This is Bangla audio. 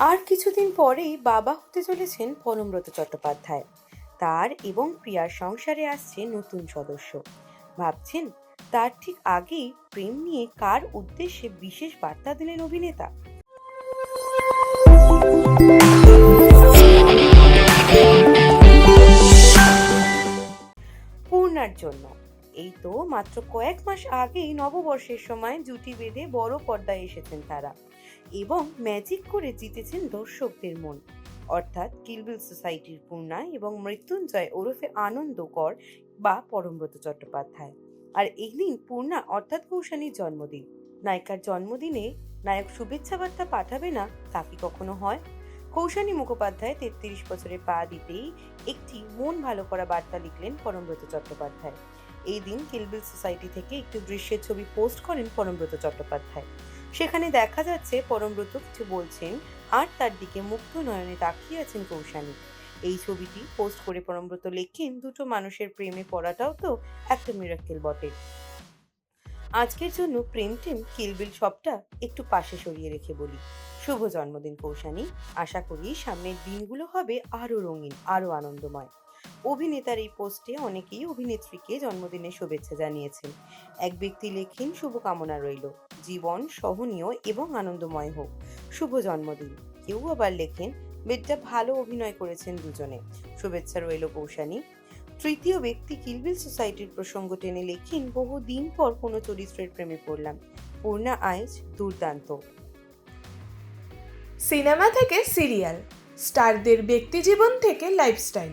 আর কিছুদিন পরেই বাবা হতে চলেছেন পরমব্রত চট্টোপাধ্যায়। তার এবং প্রিয়ার সংসারে আসছে নতুন সদস্য। ভাবছেন, তার ঠিক আগেই প্রেম নিয়ে কার উদ্দেশ্যে বিশেষ বার্তা দিলেন অভিনেতা? পূর্ণার জন্য। এই তো মাত্র কয়েক মাস আগেই নববর্ষের সময় জুটি বেঁধে বড় পর্দায় এসেছেন তারা। এবং ম্যাজিক করে জিতেছেন দর্শকদের মন। অর্থাৎ কিলবিল সোসাইটির পূর্ণা এবং মৃত্যুঞ্জয় ওরফে আনন্দকর বা পরমব্রত চট্টোপাধ্যায়। আর এই দিন পূর্ণা অর্থাৎ কৌশানীর জন্মদিন। নায়িকার জন্মদিনে নায়ক শুভেচ্ছা বার্তা পাঠাবে না, তা কি কখনো হয়? কৌশানী মুখোপাধ্যায় তেত্রিশ বছরে পা দিতেই একটি মন ভালো করা বার্তা লিখলেন পরমব্রত চট্টোপাধ্যায়। এই দিন কিলবিল সোসাইটি থেকে একটি দৃশ্যের ছবি পোস্ট করেন পরমব্রত চট্টোপাধ্যায়। সেখানে দেখা যাচ্ছে পরমব্রত কিছু বলছেন আর তার দিকে মুগ্ধ নয়নে তাকিয়ে আছেন কৌশানী। এই ছবিটি পোস্ট করে পরমব্রত লেখেন, দুটো মানুষের প্রেমে পড়াটাও তো একটা মিরাক্কেল বটে। আজকের জন্য প্রেম টেম কিলবিল সবটা একটু পাশে সরিয়ে রেখে বলি। শুভ জন্মদিন কৌশানী। আশা করি সামনের দিনগুলো হবে আরও রঙিন আরও আনন্দময়। অভিনেতার এই পোস্টে অনেকেই অভিনেত্রীকে জন্মদিনের শুভেচ্ছা জানিয়েছেন। এক ব্যক্তি লেখেন, শুভকামনা রইল। জীবন সহনীয় এবং আনন্দময় হোক। শুভ জন্মদিন। কেউ আবার লেখেন বেডটা ভালো অভিনয় করেছেন দুজনে। শুভেচ্ছা রইল কৌশানী। তৃতীয় ব্যক্তি কিলবিল সোসাইটির প্রসঙ্গ টেনে লেখেন, বহু দিন পর কোনো চরিত্রের প্রেমে পড়লাম। পূর্ণা আইজ দুর্দান্ত। সিনেমা থেকে সিরিয়াল, স্টারদের ব্যক্তিজীবন থেকে লাইফস্টাইল।